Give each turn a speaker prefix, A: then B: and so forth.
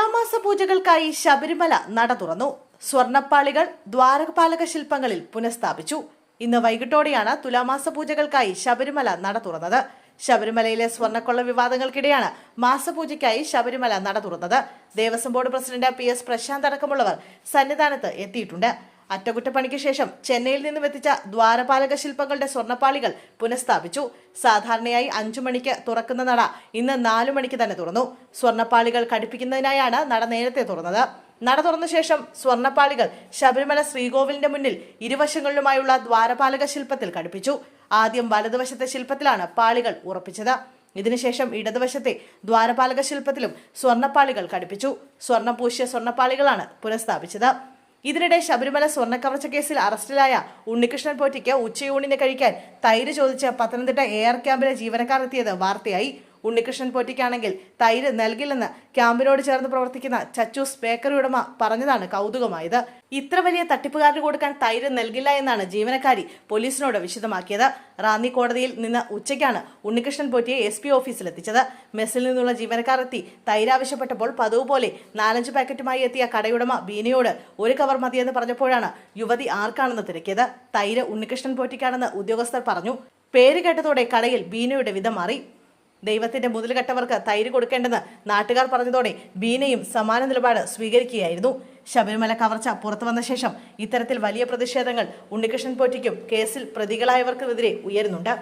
A: തുലാമാസ പൂജകൾക്കായി ശബരിമല നട തുറന്നു. സ്വർണപ്പാളികൾ ദ്വാരപാലക ശില്പങ്ങളിൽ പുനഃസ്ഥാപിച്ചു. ഇന്ന് വൈകിട്ടോടെയാണ് തുലാമാസ പൂജകൾക്കായി ശബരിമല നട തുറന്നത്. ശബരിമലയിലെ സ്വർണക്കൊള്ള വിവാദങ്ങൾക്കിടെയാണ് മാസപൂജയ്ക്കായി ശബരിമല നട തുറന്നത്. Devaswom board president P S Prashanth അടക്കമുള്ളവർ സന്നിധാനത്ത് എത്തിയിട്ടുണ്ട്. അറ്റകുറ്റപ്പണിക്ക് ശേഷം ചെന്നൈയിൽ നിന്നും എത്തിച്ച ദ്വാരപാലക ശില്പങ്ങളുടെ സ്വർണപ്പാളികൾ പുനഃസ്ഥാപിച്ചു. സാധാരണയായി അഞ്ചു മണിക്ക് തുറക്കുന്ന നട ഇന്ന് നാലു മണിക്ക് തന്നെ തുറന്നു. സ്വർണപ്പാളികൾ ഘടിപ്പിക്കുന്നതിനായാണ് നട നേരത്തെ തുറന്നത്. നട തുറന്ന ശേഷം സ്വർണപ്പാളികൾ ശബരിമല ശ്രീകോവിലിന്റെ മുന്നിൽ ഇരുവശങ്ങളിലുമായുള്ള ദ്വാരപാലക ശില്പത്തിൽ ഘടിപ്പിച്ചു ആദ്യം വലതുവശത്തെ ശില്പത്തിലാണ് പാളികൾ ഉറപ്പിച്ചത്. ഇതിനുശേഷം ഇടതുവശത്തെ ദ്വാരപാലക ശില്പത്തിലും സ്വർണപ്പാളികൾ ഘടിപ്പിച്ചു സ്വർണം പൂശിയ സ്വർണപ്പാളികളാണ് പുനഃസ്ഥാപിച്ചത്. ഇതിനിടെ ശബരിമല സ്വർണക്കവർച്ച കേസിൽ അറസ്റ്റിലായ ഉണ്ണികൃഷ്ണൻ പോറ്റിക്ക് ഉച്ചയൂണിന് കഴിക്കാൻ തൈര് ചോദിച്ച് പത്തനംതിട്ട എയർ ക്യാമ്പിലെ ജീവനക്കാർ എത്തിയത് വാർത്തയായി. ഉണ്ണികൃഷ്ണൻ പോറ്റിക്കാണെങ്കിൽ തൈര് നൽകില്ലെന്ന് ക്യാമ്പിനോട് ചേർന്ന് പ്രവർത്തിക്കുന്ന ചച്ചൂസ് ബേക്കറി ഉടമ പറഞ്ഞതാണ് കൗതുകമായത്. ഇത്ര വലിയ തട്ടിപ്പുകാരന് കൊടുക്കാൻ തൈര് നൽകില്ല എന്നാണ് ജീവനക്കാരി പോലീസിനോട് വിശദമാക്കിയത്. റാന്നി കോടതിയിൽ നിന്ന് ഉച്ചയ്ക്കാണ് ഉണ്ണികൃഷ്ണൻ പോറ്റിയെ എസ് പി ഓഫീസിലെത്തിച്ചത് മെസ്സിൽ നിന്നുള്ള ജീവനക്കാർ എത്തി തൈര് ആവശ്യപ്പെട്ടപ്പോൾ പതിവ് പോലെ നാലഞ്ച് പാക്കറ്റുമായി എത്തിയ കടയുടമ ബീനയോട് ഒരു കവർ മതിയെന്ന് പറഞ്ഞപ്പോഴാണ് യുവതി ആർക്കാണെന്ന് തിരക്കിയത്. തൈര് ഉണ്ണികൃഷ്ണൻ പോറ്റിക്കാണെന്ന് ഉദ്യോഗസ്ഥർ പറഞ്ഞു. പേര് കേട്ടതോടെ കടയിൽ ബീനയുടെ വിധം മാറി. ദൈവത്തിന്റെ മുതൽകെട്ടവർക്ക് തൈര് കൊടുക്കേണ്ടെന്ന് നാട്ടുകാർ പറഞ്ഞതോടെ ബീനയും സമാന നിലപാട് സ്വീകരിക്കുകയായിരുന്നു. ശബരിമല കവർച്ച പുറത്തു വന്ന ശേഷം ഇത്തരത്തിൽ വലിയ പ്രതിഷേധങ്ങൾ ഉണ്ണികൃഷ്ണൻ പോറ്റിക്കും കേസിൽ പ്രതികളായവർക്കുമെതിരെ ഉയരുന്നുണ്ട്.